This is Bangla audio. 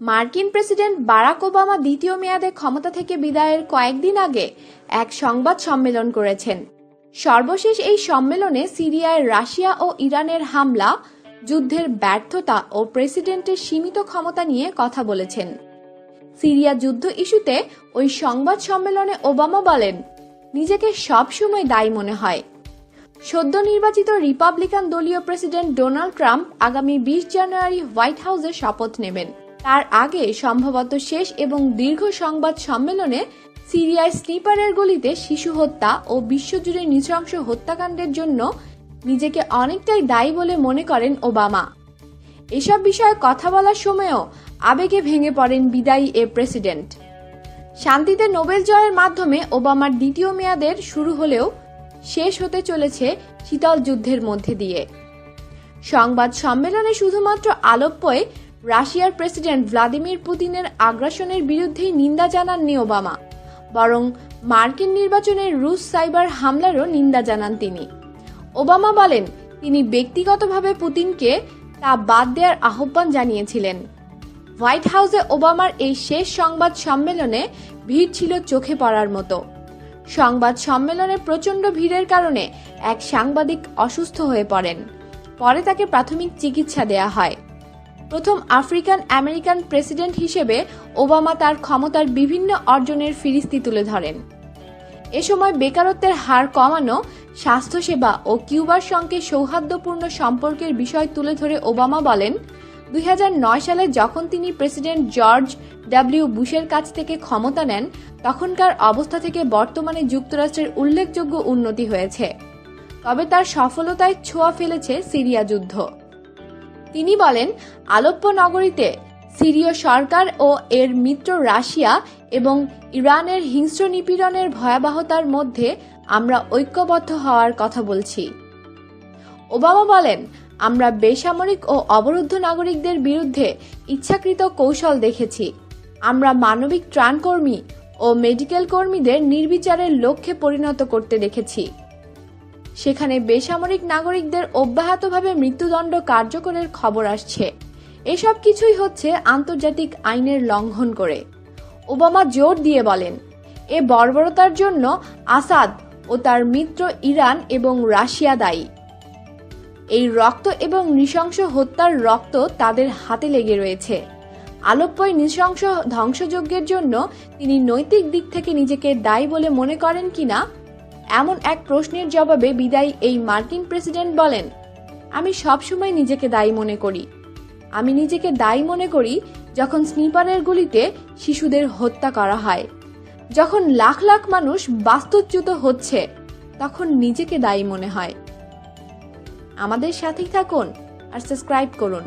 মার্কিন প্রেসিডেন্ট বারাক ওবামা দ্বিতীয় মেয়াদে ক্ষমতা থেকে বিদায়ের কয়েকদিন আগে এক সংবাদ সম্মেলন করেছেন। সর্বশেষ এই সম্মেলনে সিরিয়ায় রাশিয়া ও ইরানের হামলা, যুদ্ধের ব্যর্থতা ও প্রেসিডেন্টের সীমিত ক্ষমতা নিয়ে কথা বলেছেন। সিরিয়া যুদ্ধ ইস্যুতে ওই সংবাদ সম্মেলনে ওবামা বলেন, নিজেকে সবসময় দায়ী মনে হয়। সদ্য নির্বাচিত রিপাবলিকান দলীয় প্রেসিডেন্ট ডোনাল্ড ট্রাম্প আগামী বিশ জানুয়ারি হোয়াইট হাউসে শপথ নেবেন। তার আগে সম্ভবত শেষ এবং দীর্ঘ সংবাদ সম্মেলনে সিরিয়ায় স্লিপারের গলিতে শিশু হত্যা ও বিশ্বজুড়ে নৃশংস হত্যাকাণ্ডের জন্য নিজেকে অনেকটাই দায়ী বলে মনে করেন ওবামা। এসব বিষয়ে কথা বলার সময়ও আবেগে ভেঙে পড়েন বিদায়ী এ প্রেসিডেন্ট। শান্তিতে নোবেল জয়ের মাধ্যমে ওবামার দ্বিতীয় মেয়াদের শুরু হলেও শেষ হতে চলেছে শীতল যুদ্ধের মধ্যে দিয়ে। সংবাদ সম্মেলনে শুধুমাত্র আলোপ্যয় রাশিয়ার প্রেসিডেন্ট ভ্লাদিমির পুতিনের আগ্রাসনের বিরুদ্ধেই নিন্দা জানাননি ওবামা, বরং মার্কিন নির্বাচনের রুশ সাইবার হামলারও নিন্দা জানান তিনি। ওবামা বলেন, তিনি ব্যক্তিগতভাবে পুতিনকে তা বাদ দেওয়ার আহ্বান জানিয়েছিলেন। হোয়াইট হাউসে ওবামার এই শেষ সংবাদ সম্মেলনে ভিড় ছিল চোখে পড়ার মতো। সংবাদ সম্মেলনে প্রচণ্ড ভিড়ের কারণে এক সাংবাদিক অসুস্থ হয়ে পড়েন। পরে তাকে প্রাথমিক চিকিৎসা দেয়া হয়। প্রথম আফ্রিকান আমেরিকান প্রেসিডেন্ট হিসেবে ওবামা তার ক্ষমতার বিভিন্ন অর্জনের ফিরিস্তি তুলে ধরেন। এ সময় বেকারত্বের হার কমানো, স্বাস্থ্যসেবা ও কিউবার সঙ্গে সৌহার্দ্যপূর্ণ সম্পর্কের বিষয় তুলে ধরে ওবামা বলেন, দুই হাজার নয় সালে যখন তিনি প্রেসিডেন্ট জর্জ ডাব্লিউ বুশের কাছ থেকে ক্ষমতা নেন, তখনকার অবস্থা থেকে বর্তমানে যুক্তরাষ্ট্রের উল্লেখযোগ্য উন্নতি হয়েছে। তবে তার সফলতায় ছোঁয়া ফেলেছে সিরিয়া যুদ্ধ। তিনি বলেন আলোপ্য নগরীতে সিরীয় সরকার ও এর মিত্র রাশিয়া এবং ইরানের হিংস্র নিপীড়নের ভয়াবহতার মধ্যে আমরা ঐক্যবদ্ধ হওয়ার কথা বলছি। ওবামা বলেন, আমরা বেসামরিক ও অবরুদ্ধ নাগরিকদের বিরুদ্ধে ইচ্ছাকৃত কৌশল দেখেছি। আমরা মানবিক ত্রাণকর্মী ও মেডিকেল কর্মীদের নির্বিচারের লক্ষ্যে পরিণত করতে দেখেছি। সেখানে বেসামরিক নাগরিকদের অব্যাহতভাবে মৃত্যুদণ্ড কার্যকরের খবর আসছে। এসব কিছুই হচ্ছে আন্তর্জাতিক আইনের লঙ্ঘন করে। ওবামা জোর দিয়ে বলেন, এ বর্বরতার জন্য আসাদ ও তার মিত্র ইরান এবং রাশিয়া দায়ী। এই রক্ত এবং নৃশংস হত্যার রক্ত তাদের হাতে লেগে রয়েছে। আলোপ্যয় নৃশংস ধ্বংসযজ্ঞের জন্য তিনি নৈতিক দিক থেকে নিজেকে দায়ী বলে মনে করেন কিনা এমন এক প্রশ্নের জবাবে বিদায়ী এই মার্কিন প্রেসিডেন্ট বলেন, আমি সবসময় নিজেকে দায়ী মনে করি। আমি নিজেকে দায়ী মনে করি যখন স্নিপারের গুলিতে শিশুদের হত্যা করা হয়। যখন লাখ লাখ মানুষ বাস্তুচ্যুত হচ্ছে, তখন নিজেকে দায়ী মনে হয়। আমাদের সাথেই থাকুন আর সাবস্ক্রাইব করুন।